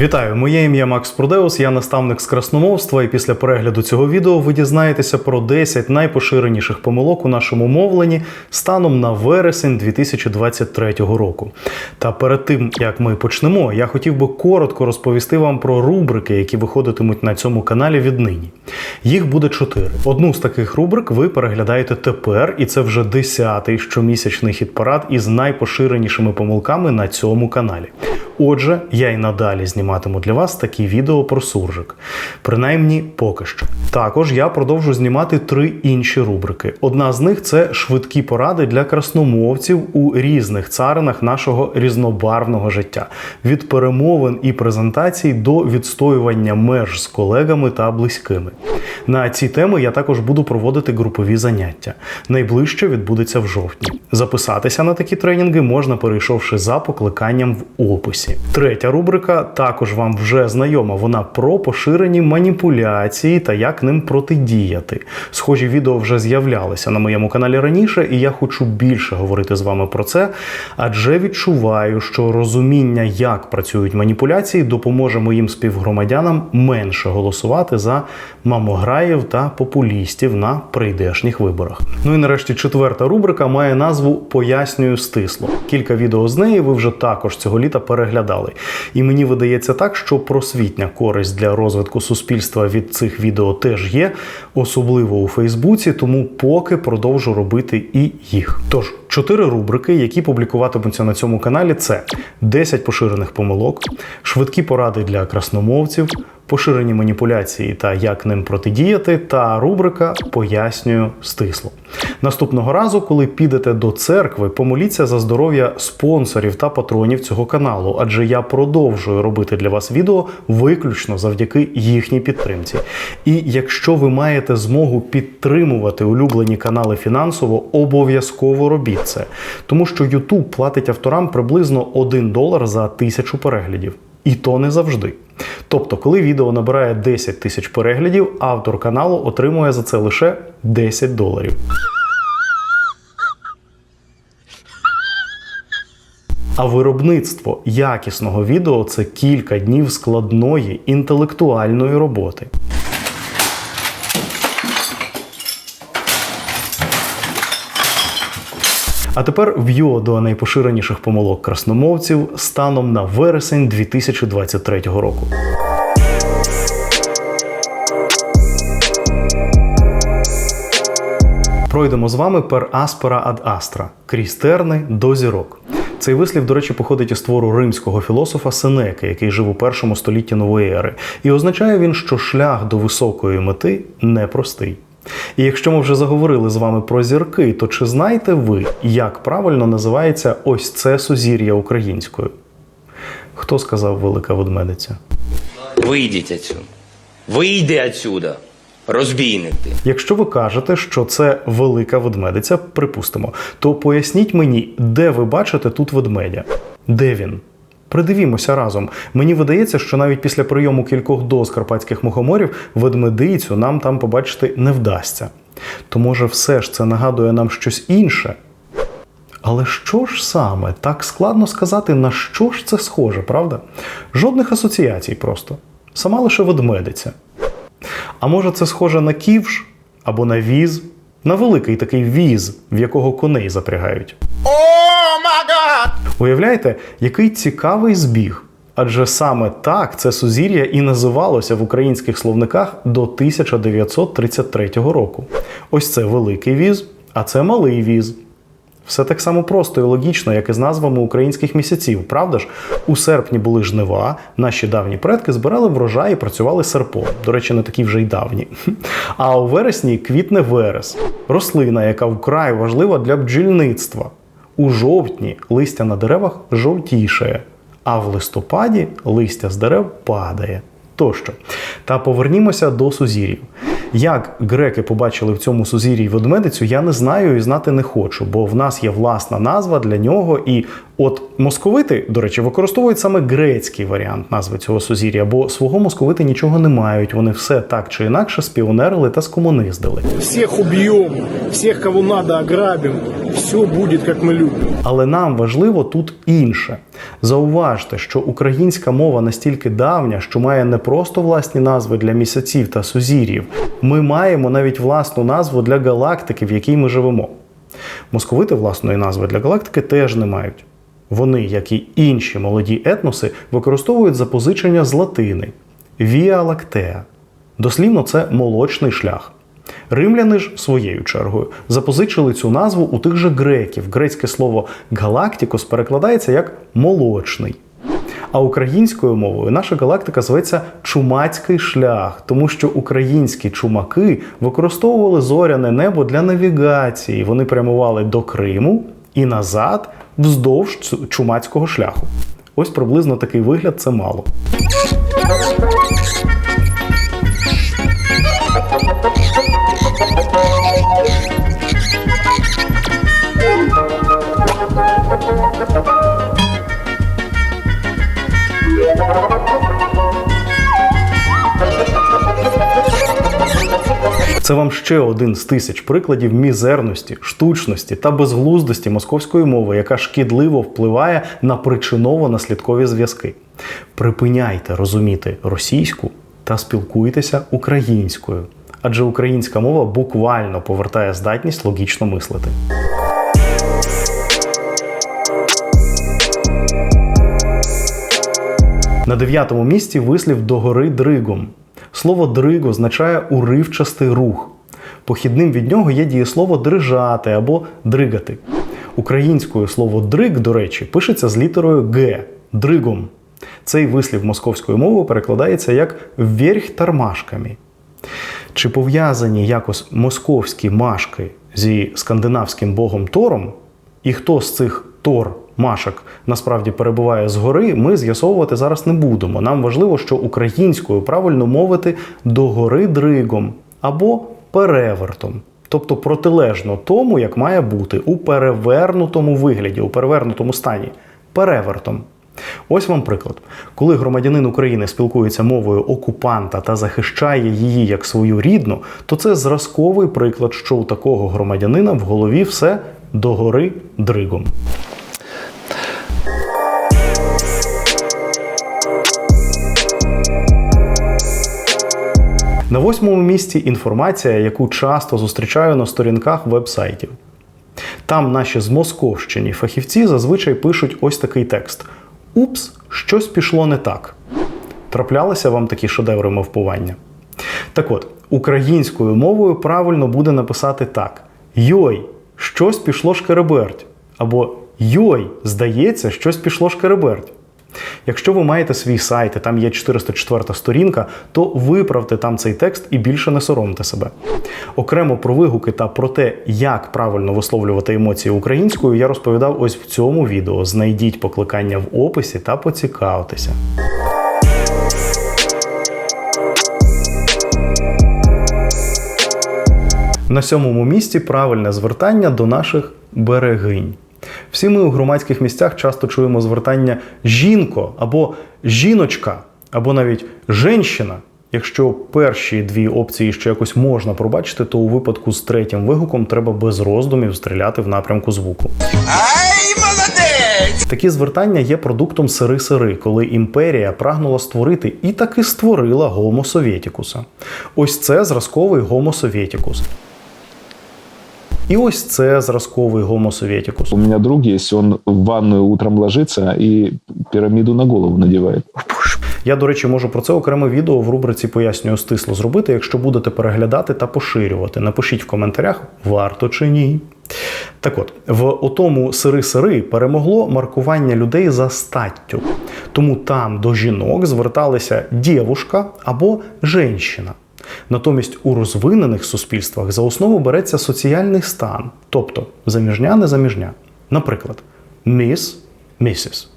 Вітаю, моє ім'я Макс Продеус, я наставник з красномовства, і після перегляду цього відео ви дізнаєтеся про 10 найпоширеніших помилок у нашому мовленні станом на вересень 2023 року. Та перед тим як ми почнемо, я хотів би коротко розповісти вам про рубрики, які виходитимуть на цьому каналі віднині. Їх буде чотири. Одну з таких рубрик ви переглядаєте тепер, і це вже десятий щомісячний хіт-парад із найпоширенішими помилками на цьому каналі. Отже, я й надалі зніматиму для вас такі відео про суржик. Принаймні поки що. Також я продовжу знімати три інші рубрики. Одна з них це швидкі поради для красномовців у різних царинах нашого різнобарвного життя: від перемовин і презентацій до відстоювання меж з колегами та близькими. На ці теми я також буду проводити групові заняття. Найближче відбудеться в жовтні. Записатися на такі тренінги можна, перейшовши за покликанням в описі. Третя рубрика також вам вже знайома. Вона про поширені маніпуляції та як ним протидіяти. Схожі відео вже з'являлися на моєму каналі раніше, і я хочу більше говорити з вами про це, адже відчуваю, що розуміння, як працюють маніпуляції, допоможе моїм співгромадянам менше голосувати за мамограїв та популістів на прийдешніх виборах. Ну і нарешті четверта рубрика має назву Пояснюю стисло. Кілька відео з неї ви вже також цього літа переглядали. І мені видається так, що просвітня користь для розвитку суспільства від цих відео теж є, особливо у Фейсбуці, тому поки продовжу робити і їх. Тож, чотири рубрики, які публікуватимуться на цьому каналі, це 10 поширених помилок, швидкі поради для красномовців. Поширені маніпуляції та як ним протидіяти, та рубрика Пояснюю стисло. Наступного разу, коли підете до церкви, помоліться за здоров'я спонсорів та патронів цього каналу, адже я продовжую робити для вас відео виключно завдяки їхній підтримці. І якщо ви маєте змогу підтримувати улюблені канали фінансово, обов'язково робіть це, тому що YouTube платить авторам приблизно 1 долар за тисячу переглядів. І то не завжди. Тобто, коли відео набирає 10 тисяч переглядів, автор каналу отримує за це лише 10 доларів. А виробництво якісного відео це кілька днів складної інтелектуальної роботи. А тепер в'йо до найпоширеніших помилок красномовців станом на вересень 2023 року. Пройдемо з вами per aspera ad astra – крізь терни до зірок. Цей вислів, до речі, походить із твору римського філософа Сенеки, який жив у першому столітті нової ери. І означає він, що шлях до високої мети непростий. І якщо ми вже заговорили з вами про зірки, то чи знаєте ви, як правильно називається ось це сузір'я українською? Хто сказав велика ведмедиця? Вийдіть отсюда. Вийди отсюда. Розбійник ти. Якщо ви кажете, що це велика ведмедиця, припустимо, то поясніть мені, де ви бачите тут ведмедя? Де він? Придивімося разом. Мені видається, що навіть після прийому кількох доз карпатських мухоморів ведмедицю нам там побачити не вдасться. То може все ж це нагадує нам щось інше? Але що ж саме? Так складно сказати, на що ж це схоже, правда? Жодних асоціацій просто. Сама лише ведмедиця. А може це схоже на ківш або на віз, на великий такий віз, в якого коней запрягають. Уявляєте, який цікавий збіг. Адже саме так це сузір'я і називалося в українських словниках до 1933 року. Ось це великий віз, а це малий віз. Все так само просто і логічно, як і з назвами українських місяців. Правда ж, у серпні були жнива, наші давні предки збирали врожай і працювали серпом. До речі, не такі вже й давні. А у вересні квітне верес, рослина, яка вкрай важлива для бджільництва. У жовтні листя на деревах жовтішає, а в листопаді листя з дерев падає. Тощо. Та повернімося до сузір'їв. Як греки побачили в цьому сузір'ї ведмедицю, я не знаю і знати не хочу, бо в нас є власна назва для нього. І от московити, до речі, використовують саме грецький варіант назви цього сузір'я, бо свого московити нічого не мають. Вони все так чи інакше спіонерили та скомуниздили. Всех убьем, всех, кого надо, ограбим. все будет, как мы любим. Але нам важливо тут інше. Зауважте, що українська мова настільки давня, що має не просто власні назви для місяців та сузір'їв. Ми маємо навіть власну назву для галактики, в якій ми живемо. Московити власної назви для галактики теж не мають. Вони, як і інші молоді етноси, використовують запозичення з латини Via Lactea. Дослівно це молочний шлях. Римляни ж своєю чергою запозичили цю назву у тих же греків. Грецьке слово галактикос перекладається як молочний. А українською мовою наша галактика зветься Чумацький шлях, тому що українські чумаки використовували зоряне небо для навігації. Вони прямували до Криму і назад вздовж чумацького шляху. Ось приблизно такий вигляд це мало. Це вам ще один з тисяч прикладів мізерності, штучності та безглуздості московської мови, яка шкідливо впливає на причиново-наслідкові зв'язки. Припиняйте розуміти російську та спілкуйтеся українською, адже українська мова буквально повертає здатність логічно мислити. На дев'ятому місці вислів догори дригом. Слово дриго означає уривчастий рух. Похідним від нього є дієслово дрижати або дригати. Українською слово дриг, до речі, пишеться з літерою Г дригом. Цей вислів московською мовою перекладається як вверх тормашками. Чи пов'язані якось московські машки зі скандинавським богом Тором, і хто з цих Тор машок насправді перебуває згори, ми з'ясовувати зараз не будемо. Нам важливо, що українською правильно мовити догори дригом або перевертом. Тобто протилежно тому, як має бути у перевернутому вигляді, у перевернутому стані. Перевертом. Ось вам приклад. Коли громадянин України спілкується мовою окупанта та захищає її як свою рідну, то це зразковий приклад, що у такого громадянина в голові все догори дригом. На восьмому місці інформація, яку часто зустрічаю на сторінках вебсайтів. Там наші змосковщені фахівці зазвичай пишуть ось такий текст: Упс, щось пішло не так. Траплялися вам такі шедеври мовпування? Так от, українською мовою правильно буде написати так: Йой, щось пішло шкереберть. Або Йой, здається, щось пішло шкереберть. Якщо ви маєте свій сайт, і там є 404 сторінка, то виправте там цей текст і більше не соромте себе. Окремо про вигуки та про те, як правильно висловлювати емоції українською, я розповідав ось в цьому відео. Знайдіть покликання в описі та поцікавтеся. На сьомому місці правильне звертання до наших берегинь. Всі ми у громадських місцях часто чуємо звертання жінко або жіночка, або навіть женщина. Якщо перші дві опції ще якось можна пробачити, то у випадку з третім вигуком треба без роздумів стріляти в напрямку звуку. Ай, молодець! Такі звертання є продуктом сири-сири, коли імперія прагнула створити і таки створила Гомо Совєтікуса. Ось це зразковий Гомо Совєтікус. І ось це зразковий Гомо Совєтікус. У меня друг есть, он в ванную утром ложится и пирамиду на голову надевает. Я, до речі, можу про це окреме відео в рубриці пояснюю стисло зробити. Якщо будете переглядати та поширювати, напишіть в коментарях, варто чи ні. Так от, в отому сири-сири перемогло маркування людей за статтю. Тому там до жінок зверталися дівушка або женщина. Натомість у розвинених суспільствах за основу береться соціальний стан, тобто заміжня, незаміжня. Наприклад, міс, місіс,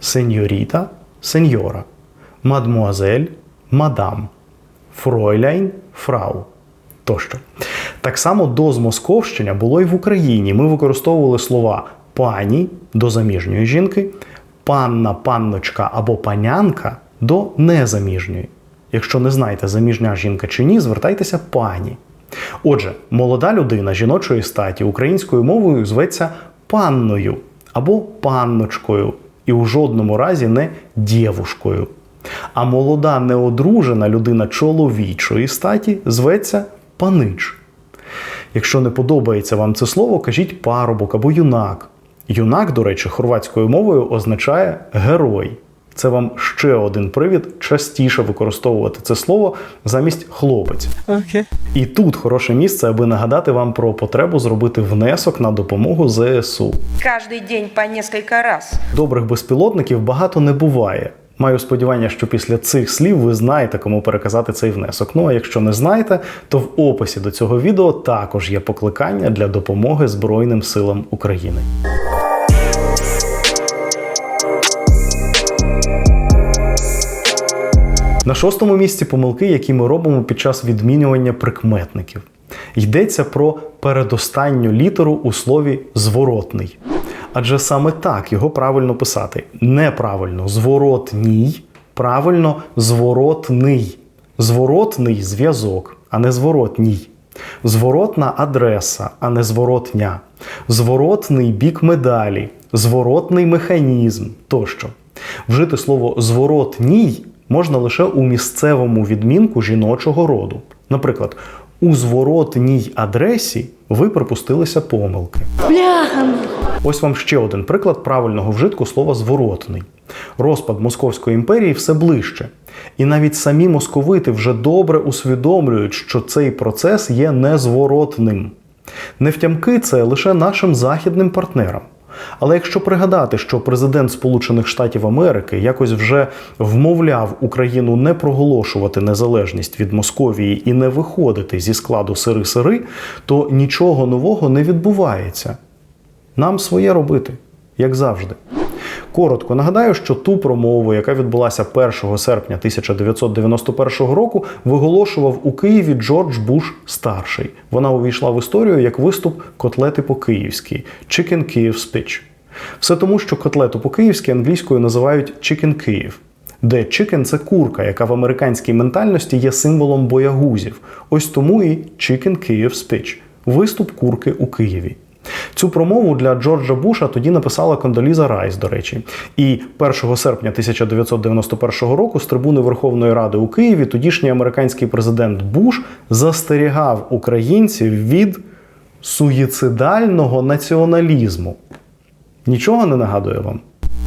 сеньоріта, сеньора, мадмуазель, мадам, фройляйн, фрау тощо. Так само до змосковщення було і в Україні. Ми використовували слова пані до заміжньої жінки, панна, панночка або панянка до незаміжньої. Якщо не знаєте, заміжня жінка чи ні, звертайтеся пані. Отже, молода людина жіночої статі українською мовою зветься панною або панночкою, і у жодному разі не дєвушкою. А молода неодружена людина чоловічої статі зветься панич. Якщо не подобається вам це слово, кажіть парубок або юнак. Юнак, до речі, хорватською мовою означає герой. Це вам ще один привід частіше використовувати це слово замість хлопець. Okay. І тут хороше місце, аби нагадати вам про потребу зробити внесок на допомогу ЗСУ. Каждый день по несколько раз. Добрих безпілотників багато не буває. Маю сподівання, що після цих слів ви знаєте, кому переказати цей внесок. Ну а якщо не знаєте, то в описі до цього відео також є покликання для допомоги Збройним силам України. На шостому місці помилки, які ми робимо під час відмінювання прикметників. Йдеться про передостанню літеру у слові зворотний. Адже саме так його правильно писати. Неправильно зворотній, правильно зворотний. Зворотний зв'язок, а не зворотній. Зворотна адреса, а не зворотня. Зворотний бік медалі, зворотний механізм тощо. Вжити слово зворотній можна лише у місцевому відмінку жіночого роду. Наприклад, у зворотній адресі ви припустилися помилки. Ось вам ще один приклад правильного вжитку слова зворотний. Розпад Московської імперії все ближче. І навіть самі московити вже добре усвідомлюють, що цей процес є незворотним. Невтямки це лише нашим західним партнерам. Але якщо пригадати, що президент Сполучених Штатів Америки якось вже вмовляв Україну не проголошувати незалежність від Московії і не виходити зі складу сири-сири, то нічого нового не відбувається. Нам своє робити, як завжди. Коротко нагадаю, що ту промову, яка відбулася 1 серпня 1991 року, виголошував у Києві Джордж Буш старший. Вона увійшла в історію як виступ котлети по-київськи Chicken Kyiv Speech. Все тому, що котлету по-київськи англійською називають Chicken Kyiv. Де chicken – це курка, яка в американській ментальності є символом боягузів. Ось тому і Chicken Kyiv Speech – виступ курки у Києві. Цю промову для Джорджа Буша тоді написала Кондоліза Райс, до речі. І 1 серпня 1991 року з трибуни Верховної Ради у Києві тодішній американський президент Буш застерігав українців від суїцидального націоналізму. Нічого не нагадує вам?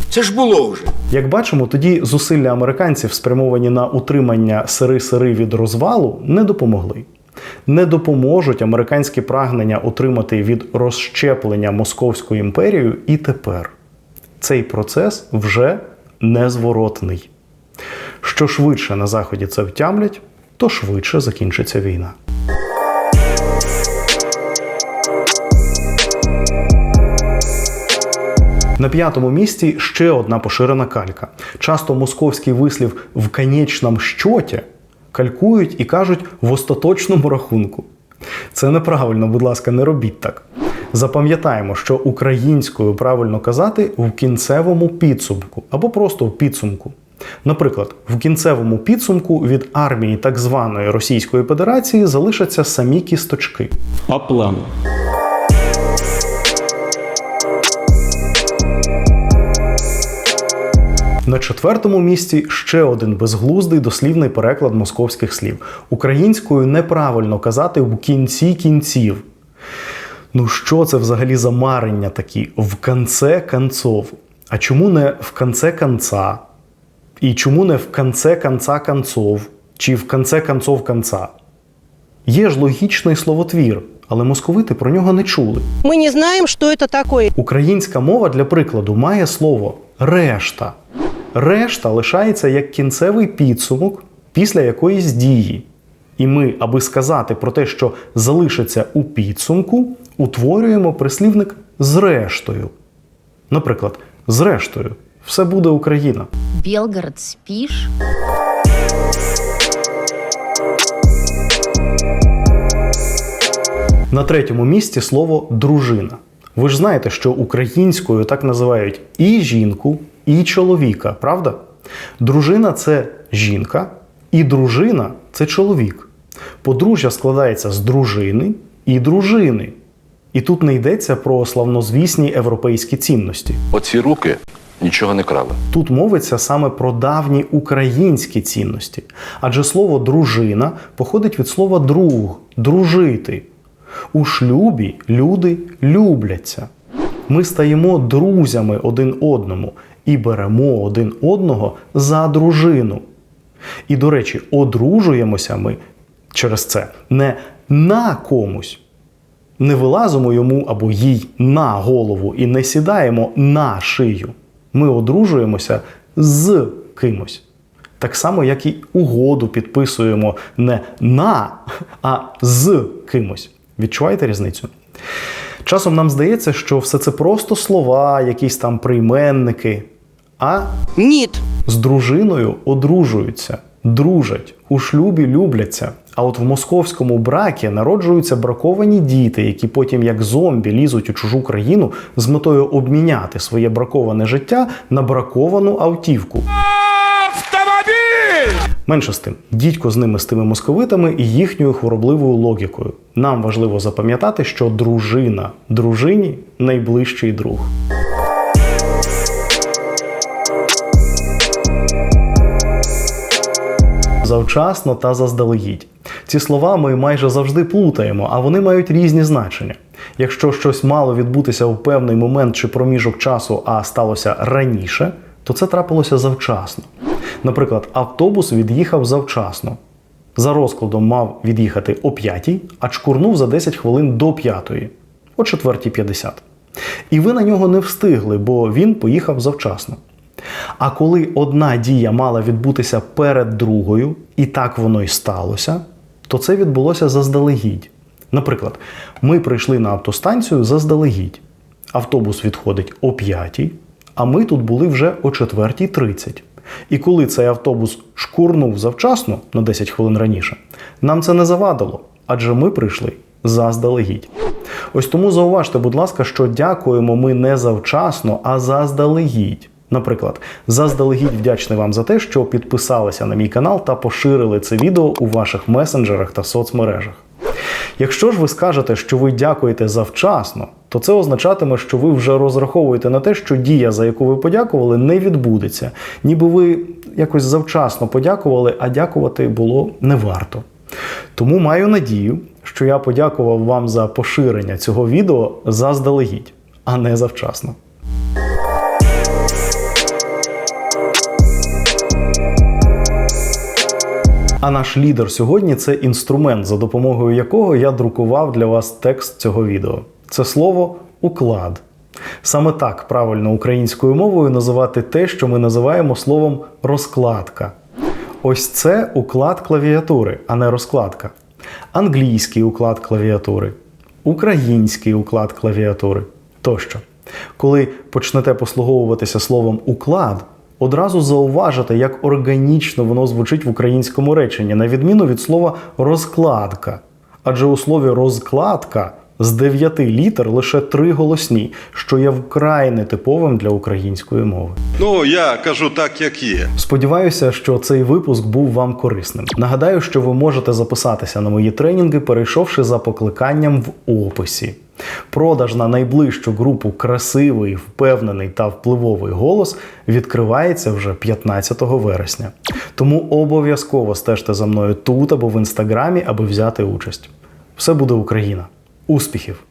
Це ж було вже. Як бачимо, тоді зусилля американців, спрямовані на утримання сири-сири від розвалу, не допомогли. Не допоможуть американські прагнення утримати від розщеплення Московську імперію і тепер. Цей процес вже незворотний. Що швидше на Заході це втямлять, то швидше закінчиться війна. На п'ятому місці ще одна поширена калька. Часто московський вислів в конечному щоті калькують і кажуть в остаточному рахунку. Це неправильно, будь ласка, не робіть так. Запам'ятаємо, що українською правильно казати в кінцевому підсумку або просто в підсумку. Наприклад, в кінцевому підсумку від армії так званої Російської Федерації залишаться самі кісточки. По плану. На четвертому місці ще один безглуздий дослівний переклад московських слів. Українською неправильно казати в кінці кінців. Ну що це взагалі за марення такі? В конце концов. А чому не в конце конца? І чому не в конце конца концов? Чи в конце концов конца? Є ж логічний словотвір, але московити про нього не чули. Мы не знаем, что это такое. Українська мова для прикладу має слово решта. Решта лишається як кінцевий підсумок після якоїсь дії. І ми, аби сказати про те, що залишиться у підсумку, утворюємо прислівник зрештою. Наприклад, зрештою, все буде Україна. Белгород, спишь? На третьому місці слово дружина. Ви ж знаєте, що українською так називають і жінку, і чоловіка, правда? Дружина це жінка, і дружина це чоловік. Подружжя складається з дружини і дружини. І тут не йдеться про славнозвісні європейські цінності. Оці руки нічого не крали. Тут мовиться саме про давні українські цінності. Адже слово дружина походить від слова друг, дружити. У шлюбі люди любляться. Ми стаємо друзями один одному і беремо один одного за дружину. І, до речі, одружуємося ми через це не на комусь, не вилазимо йому або їй на голову і не сідаємо на шию. Ми одружуємося з кимось. Так само, як і угоду підписуємо не на, а з кимось. Відчуваєте різницю? Часом нам здається, що все це просто слова, якісь там прийменники, а Нет. з дружиною одружуються, дружать, у шлюбі любляться. А от в московському бракі народжуються браковані діти, які потім, як зомбі, лізуть у чужу країну з метою обміняти своє браковане життя на браковану автівку. Менше з тим, дідько з ними з тими московитами і їхньою хворобливою логікою. Нам важливо запам'ятати, що дружина дружині найближчий друг. Завчасно та заздалегідь. Ці слова ми майже завжди плутаємо, а вони мають різні значення. Якщо щось мало відбутися у певний момент чи проміжок часу, а сталося раніше, то це трапилося завчасно. Наприклад, автобус від'їхав завчасно. За розкладом мав від'їхати о 5, а чкурнув за 10 хвилин до 5, о 4.50. І ви на нього не встигли, бо він поїхав завчасно. А коли одна дія мала відбутися перед другою, і так воно й сталося, то це відбулося заздалегідь. Наприклад, ми прийшли на автостанцію заздалегідь. Автобус відходить о 5, а ми тут були вже о 4.30. І коли цей автобус шкурнув завчасно на 10 хвилин раніше, нам це не завадило, адже ми прийшли заздалегідь. Ось тому зауважте, будь ласка, що дякуємо ми не завчасно, а заздалегідь. Наприклад, заздалегідь вдячний вам за те, що підписалися на мій канал та поширили це відео у ваших месенджерах та соцмережах. Якщо ж ви скажете, що ви дякуєте завчасно, то це означатиме, що ви вже розраховуєте на те, що дія, за яку ви подякували, не відбудеться. Ніби ви якось завчасно подякували, а дякувати було не варто. Тому маю надію, що я подякував вам за поширення цього відео заздалегідь, а не завчасно. А наш лідер сьогодні це інструмент, за допомогою якого я друкував для вас текст цього відео. Це слово уклад. Саме так правильно українською мовою називати те, що ми називаємо словом розкладка. Ось це уклад клавіатури, а не розкладка. Англійський уклад клавіатури, український уклад клавіатури тощо. Коли почнете послуговуватися словом уклад, одразу зауважите, як органічно воно звучить в українському реченні, на відміну від слова розкладка. Адже у слові розкладка з дев'яти літер лише три голосні, що є вкрай нетиповим для української мови. Ну, я кажу так, як є. Сподіваюся, що цей випуск був вам корисним. Нагадаю, що ви можете записатися на мої тренінги, перейшовши за покликанням в описі. Продаж на найближчу групу красивий, впевнений та впливовий голос відкривається вже 15 вересня. Тому обов'язково стежте за мною тут або в інстаграмі, аби взяти участь. Все буде Україна! Успіхів!